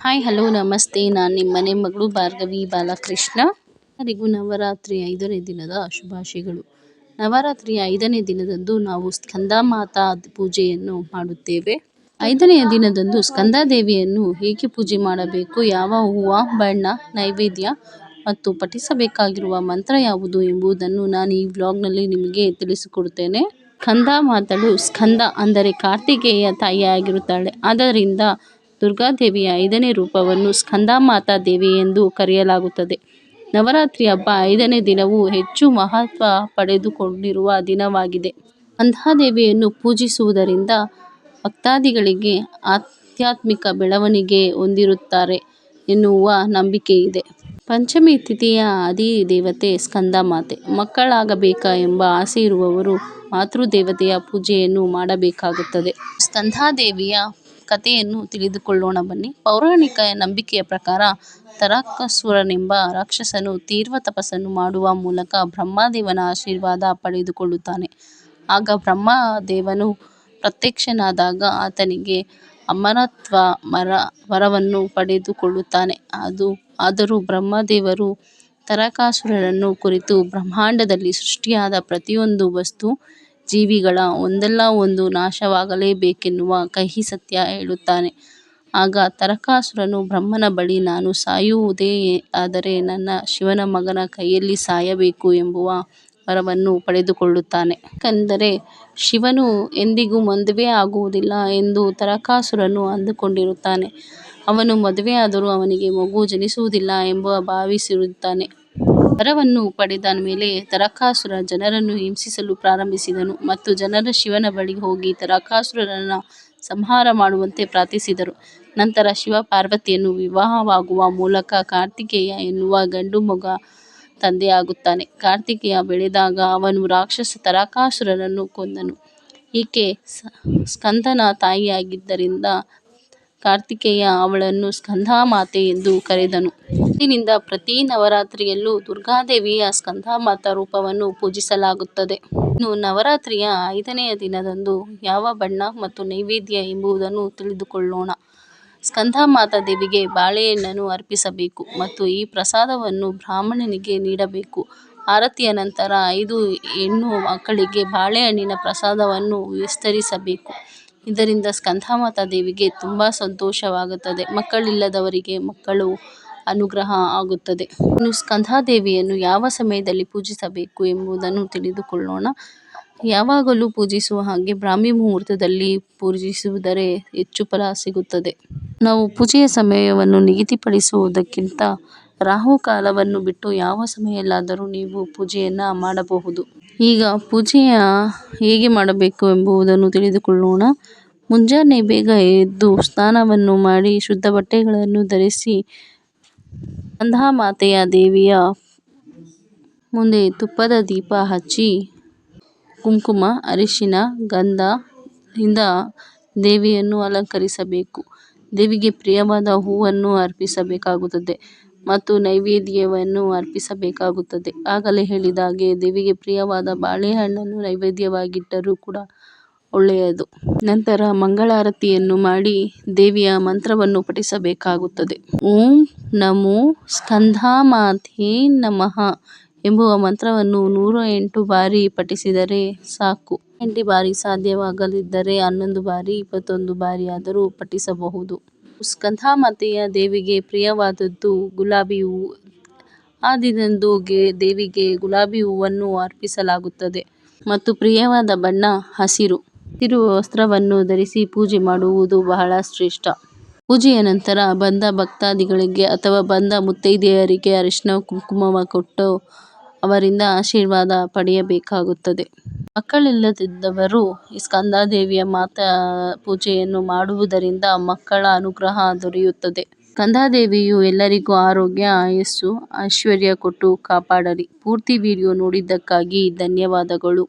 Hi hello ನಮಸ್ತೆ. ನಾನು ನಿಮ್ಮ ಮನೆ ಮಗಳು ಭಾರ್ಗವಿ ಬಾಲಕೃಷ್ಣ. ಎಲ್ಲರಿಗೂ ನವರಾತ್ರಿ ಐದನೇ ದಿನದ ಶುಭಾಶಯಗಳು. ನವರಾತ್ರಿಯ ಐದನೇ ದಿನದಂದು ನಾವು ಸ್ಕಂದ ಮಾತಾ ಪೂಜೆಯನ್ನು ಮಾಡುತ್ತೇವೆ. ಐದನೆಯ ದಿನದಂದು ಸ್ಕಂದಾದೇವಿಯನ್ನು ಹೇಗೆ ಪೂಜೆ ಮಾಡಬೇಕು, ಯಾವ ಹೂವು, ಬಣ್ಣ, ನೈವೇದ್ಯ ಮತ್ತು ಪಠಿಸಬೇಕಾಗಿರುವ ಮಂತ್ರ ಯಾವುದು ಎಂಬುದನ್ನು ನಾನು ಈ ವ್ಲಾಗ್ನಲ್ಲಿ ನಿಮಗೆ ತಿಳಿಸಿಕೊಡುತ್ತೇನೆ. ಸ್ಕಂದ ಮಾತಳು ಸ್ಕಂದ ಅಂದರೆ ಕಾರ್ತಿಕೇಯ ತಾಯಿಯಾಗಿರುತ್ತಾಳೆ. ಆದ್ದರಿಂದ ದುರ್ಗಾದೇವಿಯ ಐದನೇ ರೂಪವನ್ನು ಸ್ಕಂದಮಾತಾ ದೇವಿ ಎಂದು ಕರೆಯಲಾಗುತ್ತದೆ. ನವರಾತ್ರಿ ಹಬ್ಬ ಐದನೇ ದಿನವು ಹೆಚ್ಚು ಮಹತ್ವ ಪಡೆದುಕೊಂಡಿರುವ ದಿನವಾಗಿದೆ. ಸ್ಕಂದಾದೇವಿಯನ್ನು ಪೂಜಿಸುವುದರಿಂದ ಭಕ್ತಾದಿಗಳಿಗೆ ಆಧ್ಯಾತ್ಮಿಕ ಬೆಳವಣಿಗೆ ಹೊಂದಿರುತ್ತಾರೆ ಎನ್ನುವ ನಂಬಿಕೆ ಇದೆ ಪಂಚಮಿ ತಿಥಿಯ ಅಧಿದೇವತೆ ಸ್ಕಂದಮಾತೆ. ಮಕ್ಕಳಾಗಬೇಕಾ ಎಂಬ ಆಸೆ ಇರುವವರು ಮಾತೃದೇವತೆಯ ಪೂಜೆಯನ್ನು ಮಾಡಬೇಕಾಗುತ್ತದೆ. ಸ್ಕಂದಾದೇವಿಯ ಕಥೆಯನ್ನು ತಿಳಿದುಕೊಳ್ಳೋಣ ಬನ್ನಿ. ಪೌರಾಣಿಕ ನಂಬಿಕೆಯ ಪ್ರಕಾರ ತಾರಕಾಸುರನೆಂಬ ರಾಕ್ಷಸನು ತೀವ್ರ ತಪಸ್ಸನ್ನು ಮಾಡುವ ಮೂಲಕ ಬ್ರಹ್ಮದೇವನ ಆಶೀರ್ವಾದ ಪಡೆದುಕೊಳ್ಳುತ್ತಾನೆ. ಆಗ ಬ್ರಹ್ಮದೇವನು ಪ್ರತ್ಯಕ್ಷನಾದಾಗ ಆತನಿಗೆ ಅಮರತ್ವ ವರವನ್ನು ಪಡೆದುಕೊಳ್ಳುತ್ತಾನೆ. ಆದರೂ ಬ್ರಹ್ಮದೇವರು ತರಕಾಸುರರನ್ನು ಕುರಿತು ಬ್ರಹ್ಮಾಂಡದಲ್ಲಿ ಸೃಷ್ಟಿಯಾದ ಪ್ರತಿಯೊಂದು ವಸ್ತು ಜೀವಿಗಳ ಒಂದಲ್ಲ ಒಂದು ನಾಶವಾಗಲೇಬೇಕೆನ್ನುವ ಕಹಿ ಸತ್ಯ ಹೇಳುತ್ತಾನೆ. ಆಗ ತರಕಾಸುರನು ಬ್ರಹ್ಮನ ಬಳಿ, ನಾನು ಸಾಯುವುದೇ ಆದರೆ ನನ್ನ ಶಿವನ ಮಗನ ಕೈಯಲ್ಲಿ ಸಾಯಬೇಕು ಎಂಬುವ ವರವನ್ನು ಪಡೆದುಕೊಳ್ಳುತ್ತಾನೆ. ಏಕೆಂದರೆ ಶಿವನು ಎಂದಿಗೂ ಮದುವೆ ಆಗುವುದಿಲ್ಲ ಎಂದು ತಾರಕಾಸುರನು ಅಂದುಕೊಂಡಿರುತ್ತಾನೆ. ಅವನು ಮದುವೆಯಾದರೂ ಅವನಿಗೆ ಮಗು ಜನಿಸುವುದಿಲ್ಲ ಎಂಬ ಭಾವಿಸಿರುತ್ತಾನೆ ವರವನ್ನು ಪಡೆದ ಮೇಲೆ ತರಕಾಸುರ ಜನರನ್ನು ಹಿಂಸಿಸಲು ಪ್ರಾರಂಭಿಸಿದನು ಮತ್ತು ಜನರ ಶಿವನ ಬಳಿ ಹೋಗಿ ತರಕಾಸುರರನ್ನು ಸಂಹಾರ ಮಾಡುವಂತೆ ಪ್ರಾರ್ಥಿಸಿದರು. ನಂತರ ಶಿವ ಪಾರ್ವತಿಯನ್ನು ವಿವಾಹವಾಗುವ ಮೂಲಕ ಕಾರ್ತಿಕೇಯ ಎನ್ನುವ ಗಂಡು ಮಗ ತಂದೆಯಾಗುತ್ತಾನೆ. ಕಾರ್ತಿಕೇಯ ಬೆಳೆದಾಗ ಅವನು ರಾಕ್ಷಸ ತರಕಾಸುರನನ್ನು ಕೊಂದನು. ಈಕೆ ಸ್ಕಂದನ ತಾಯಿಯಾಗಿದ್ದರಿಂದ ಕಾರ್ತಿಕೇಯ ಅವಳನ್ನು ಸ್ಕಂದಮಾತೆ ಎಂದು ಕರೆದನು. ಅಂದಿನಿಂದ ಪ್ರತಿ ನವರಾತ್ರಿಯಲ್ಲೂ ದುರ್ಗಾದೇವಿಯ ಸ್ಕಂದಮಾತಾ ರೂಪವನ್ನು ಪೂಜಿಸಲಾಗುತ್ತದೆ. ಇನ್ನು ನವರಾತ್ರಿಯ ಐದನೆಯ ದಿನದಂದು ಯಾವ ಬಣ್ಣ ಮತ್ತು ನೈವೇದ್ಯ ಎಂಬುದನ್ನು ತಿಳಿದುಕೊಳ್ಳೋಣ. ಸ್ಕಂದಮಾತಾ ದೇವಿಗೆ ಬಾಳೆಹಣ್ಣನ್ನು ಅರ್ಪಿಸಬೇಕು ಮತ್ತು ಈ ಪ್ರಸಾದವನ್ನು ಬ್ರಾಹ್ಮಣನಿಗೆ ನೀಡಬೇಕು. ಆರತಿಯ ನಂತರ ಐದು ಹೆಣ್ಣು ಮಕ್ಕಳಿಗೆ ಬಾಳೆಹಣ್ಣಿನ ಪ್ರಸಾದವನ್ನು ವಿತರಿಸಬೇಕು ಇದರಿಂದ ಸ್ಕಂದಮಾತಾ ದೇವಿಗೆ ತುಂಬಾ ಸಂತೋಷವಾಗುತ್ತದೆ. ಮಕ್ಕಳಿಲ್ಲದವರಿಗೆ ಮಕ್ಕಳು ಅನುಗ್ರಹ ಆಗುತ್ತದೆ. ಇನ್ನು ಸ್ಕಂದದೇವಿಯನ್ನು ಯಾವ ಸಮಯದಲ್ಲಿ ಪೂಜಿಸಬೇಕು ಎಂಬುದನ್ನು ತಿಳಿದುಕೊಳ್ಳೋಣ. ಯಾವಾಗಲೂ ಪೂಜಿಸುವ ಹಾಗೆ ಬ್ರಾಹ್ಮಿ ಮುಹೂರ್ತದಲ್ಲಿ ಪೂಜಿಸುವುದರೆ ಹೆಚ್ಚು ಫಲ ಸಿಗುತ್ತದೆ. ನಾವು ಪೂಜೆಯ ಸಮಯವನ್ನು ನಿಗದಿಪಡಿಸುವುದಕ್ಕಿಂತ ರಾಹುಕಾಲವನ್ನು ಬಿಟ್ಟು ಯಾವ ಸಮಯದಲ್ಲಾದರೂ ನೀವು ಪೂಜೆಯನ್ನು ಮಾಡಬಹುದು. ಈಗ ಪೂಜೆಯ ಹೇಗೆ ಮಾಡಬೇಕು ಎಂಬುದನ್ನು ತಿಳಿದುಕೊಳ್ಳೋಣ. ಮುಂಜಾನೆ ಬೇಗ ಎದ್ದು ಸ್ನಾನವನ್ನು ಮಾಡಿ ಶುದ್ಧ ಬಟ್ಟೆಗಳನ್ನು ಧರಿಸಿ ಮಾತೆಯ ದೇವಿಯ ಮುಂದೆ ತುಪ್ಪದ ದೀಪ ಹಚ್ಚಿ ಕುಂಕುಮ, ಅರಿಶಿನ ಗಂಧದಿಂದ ದೇವಿಯನ್ನು ಅಲಂಕರಿಸಬೇಕು. ದೇವಿಗೆ ಪ್ರಿಯವಾದ ಹೂವನ್ನು ಅರ್ಪಿಸಬೇಕಾಗುತ್ತದೆ. ಮತ್ತು ನೈವೇದ್ಯವನ್ನು ಅರ್ಪಿಸಬೇಕಾಗುತ್ತದೆ. ಆಗಲೇ ಹೇಳಿದ ಹಾಗೆ, ದೇವಿಗೆ ಪ್ರಿಯವಾದ ಬಾಳೆಹಣ್ಣನ್ನು ನೈವೇದ್ಯವಾಗಿಟ್ಟರೂ ಕೂಡ ಒಳ್ಳೆಯದು. ನಂತರ ಮಂಗಳಾರತಿಯನ್ನು ಮಾಡಿ ದೇವಿಯ ಮಂತ್ರವನ್ನು ಪಠಿಸಬೇಕಾಗುತ್ತದೆ. ಓಂ ನಮೋ ಸ್ಕಂದಮಾತೇ ನಮಃ ಎಂಬುವ ಮಂತ್ರವನ್ನು ನೂರ ಎಂಟು ಬಾರಿ ಪಠಿಸಿದರೆ ಸಾಕು. ಎಂಟು ಬಾರಿ ಸಾಧ್ಯವಾಗದಿದ್ದರೆ ಹನ್ನೊಂದು ಬಾರಿ, ಇಪ್ಪತ್ತೊಂದು ಬಾರಿಯಾದರೂ ಪಠಿಸಬಹುದು. ಸ್ಕಂದಮಾತೆಯ ದೇವಿಗೆ ಪ್ರಿಯವಾದದ್ದು ಗುಲಾಬಿ ಹೂವು ಆ ದಿನದಂದು ದೇವಿಗೆ ಗುಲಾಬಿ ಹೂವನ್ನು ಅರ್ಪಿಸಲಾಗುತ್ತದೆ. ಮತ್ತು ಪ್ರಿಯವಾದ ಬಣ್ಣ, ಹಸಿರು. ಹಸಿರು ವಸ್ತ್ರವನ್ನು ಧರಿಸಿ ಪೂಜೆ ಮಾಡುವುದು ಬಹಳ ಶ್ರೇಷ್ಠ. ಪೂಜೆಯ ನಂತರ ಬಂದ ಭಕ್ತಾದಿಗಳಿಗೆ ಅಥವಾ ಬಂದ ಮುತ್ತೈದೆಯರಿಗೆ ಅರಿಶಿನ ಕುಂಕುಮ ಕೊಟ್ಟು ಅವರಿಂದ ಆಶೀರ್ವಾದ ಪಡೆಯಬೇಕಾಗುತ್ತದೆ. ಮಕ್ಕಳಿಲ್ಲದವರು ಈ ಸ್ಕಂದದೇವಿಯ ಮಾತಾ ಪೂಜೆಯನ್ನು ಮಾಡುವುದರಿಂದ ಮಕ್ಕಳ ಅನುಗ್ರಹ ದೊರೆಯುತ್ತದೆ. ಸ್ಕಂದಾದೇವಿಯು ಎಲ್ಲರಿಗೂ ಆರೋಗ್ಯ, ಆಯಸ್ಸು, ಐಶ್ವರ್ಯ ಕೊಟ್ಟು ಕಾಪಾಡಲಿ. ಪೂರ್ತಿ ವಿಡಿಯೋ ನೋಡಿದ್ದಕ್ಕಾಗಿ ಧನ್ಯವಾದಗಳು.